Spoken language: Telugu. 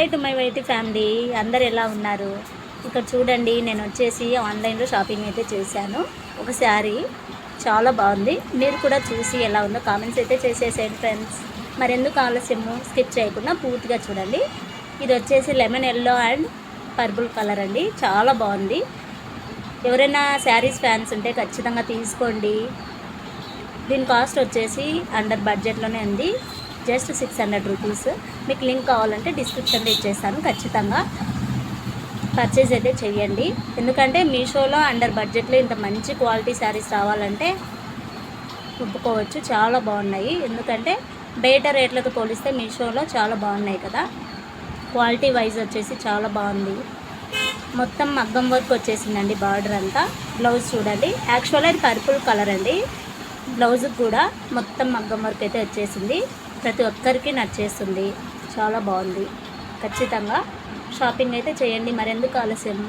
Hi to my YT family అందరు ఎలా ఉన్నారు? ఇక్కడ చూడండి నేను వచ్చేసి ఆన్లైన్లో షాపింగ్ అయితే చేశాను. ఒక శారీ చాలా బాగుంది. మీరు కూడా చూసి ఎలా ఉందో కామెంట్స్ అయితే చేసేసేయండి ఫ్రెండ్స్ మరెందుకు ఆలస్యము? స్కిప్ చేయకుండా పూర్తిగా చూడండి. ఇది వచ్చేసి lemon yellow and purple colour అండి. చాలా బాగుంది. ఎవరైనా శారీస్ ఫ్యాన్స్ ఉంటే ఖచ్చితంగా తీసుకోండి. దీని కాస్ట్ వచ్చేసి అండర్ బడ్జెట్లోనే ఉంది. Just six hundred rupees. మీకు లింక్ కావాలంటే డిస్క్రిప్షన్లో ఇచ్చేస్తాను. ఖచ్చితంగా పర్చేజ్ అయితే చేయండి. ఎందుకంటే మీషోలో అండర్ బడ్జెట్లో ఇంత మంచి క్వాలిటీ శారీస్ రావాలంటే ఒప్పుకోవచ్చు. చాలా బాగున్నాయి. ఎందుకంటే బయట రేట్లతో పోలిస్తే మీషోలో చాలా బాగున్నాయి కదా. క్వాలిటీ వైజ్ వచ్చేసి చాలా బాగుంది. మొత్తం మగ్గం వర్క్ వచ్చేసిందండి బార్డర్ అంతా. బ్లౌజ్ చూడండి. యాక్చువల్ అది పర్పుల్ కలర్ అండి. బ్లౌజ్కి కూడా మొత్తం మగ్గం వర్క్ అయితే వచ్చేసింది. ప్రతి ఒక్కరికి నచ్చేస్తుంది. చాలా బాగుంది. ఖచ్చితంగా షాపింగ్ అయితే చేయండి. మరెందుకు ఆలస్యం?